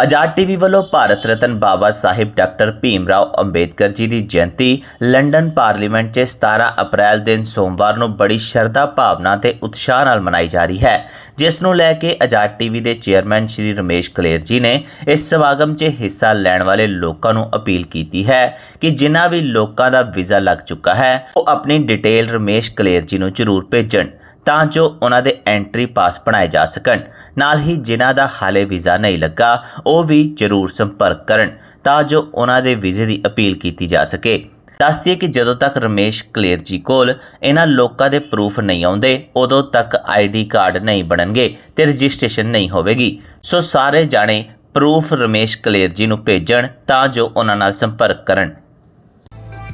ਆਜ਼ਾਦ TV ਵੱਲੋਂ Bharat Ratna Baba Sahib doctor Bhim Rao Ambedkar ji ਦੀ ਜਯੰਤੀ London parliament 'ਚ 17 ਅਪ੍ਰੈਲ ਦਿਨ ਸੋਮਵਾਰ ਨੂੰ ਬੜੀ ਸ਼ਰਧਾ ਭਾਵਨਾ ਤੇ ਉਤਸ਼ਾਹ ਨਾਲ ਮਨਾਈ ਜਾ ਰਹੀ ਹੈ, ਜਿਸ ਨੂੰ ਲੈ ਕੇ ਆਜ਼ਾਦ ਟੀਵੀ ਦੇ ਚੇਅਰਮੈਨ ਸ਼੍ਰੀ ਰਮੇਸ਼ ਕਲੇਰ ਜੀ ਨੇ ਇਸ ਸਮਾਗਮ 'ਚ ਹਿੱਸਾ ਲੈਣ ਵਾਲੇ ਲੋਕਾਂ ਨੂੰ ਅਪੀਲ ਕੀਤੀ ਹੈ ਕਿ ਜਿਨ੍ਹਾਂ ਵੀ ਲੋਕਾਂ ਦਾ ਵੀਜ਼ਾ ਲੱਗ ਚੁੱਕਾ ਹੈ, ਉਹ ਆਪਣੀ ਡਿਟੇਲ ਰਮੇਸ਼ ਕਲੇਰ ਜੀ ਨੂੰ ਜ਼ਰੂਰ ਭੇਜਣ। ਤਾਂ ਜੋ ਉਹਨਾਂ ਦੇ ਐਂਟਰੀ ਪਾਸ ਬਣਾਏ ਜਾ ਸਕਣ। ਨਾਲ ਹੀ ਜਿਨ੍ਹਾਂ ਦਾ ਹਾਲੇ ਵੀਜ਼ਾ ਨਹੀਂ ਲੱਗਾ, ਉਹ ਵੀ ਜ਼ਰੂਰ ਸੰਪਰਕ ਕਰਨ ਤਾਂ ਜੋ ਉਹਨਾਂ ਦੇ ਵੀਜ਼ੇ ਦੀ ਅਪੀਲ ਕੀਤੀ ਜਾ ਸਕੇ। ਦੱਸਦੀਏ ਕਿ ਜਦੋਂ ਤੱਕ ਰਮੇਸ਼ ਕਲੇਰ ਜੀ ਕੋਲ ਇਹਨਾਂ ਲੋਕਾਂ ਦੇ ਪ੍ਰੂਫ ਨਹੀਂ ਆਉਂਦੇ, ਉਦੋਂ ਤੱਕ ਆਈਡੀ ਕਾਰਡ ਨਹੀਂ ਬਣਨਗੇ ਤੇ ਰਜਿਸਟ੍ਰੇਸ਼ਨ ਨਹੀਂ ਹੋਵੇਗੀ। ਸੋ ਸਾਰੇ ਜਾਣੇ ਪ੍ਰੂਫ ਰਮੇਸ਼ ਕਲੇਰ ਜੀ ਨੂੰ ਭੇਜਣ ਤਾਂ ਜੋ ਉਹਨਾਂ ਨਾਲ ਸੰਪਰਕ ਕਰਨ।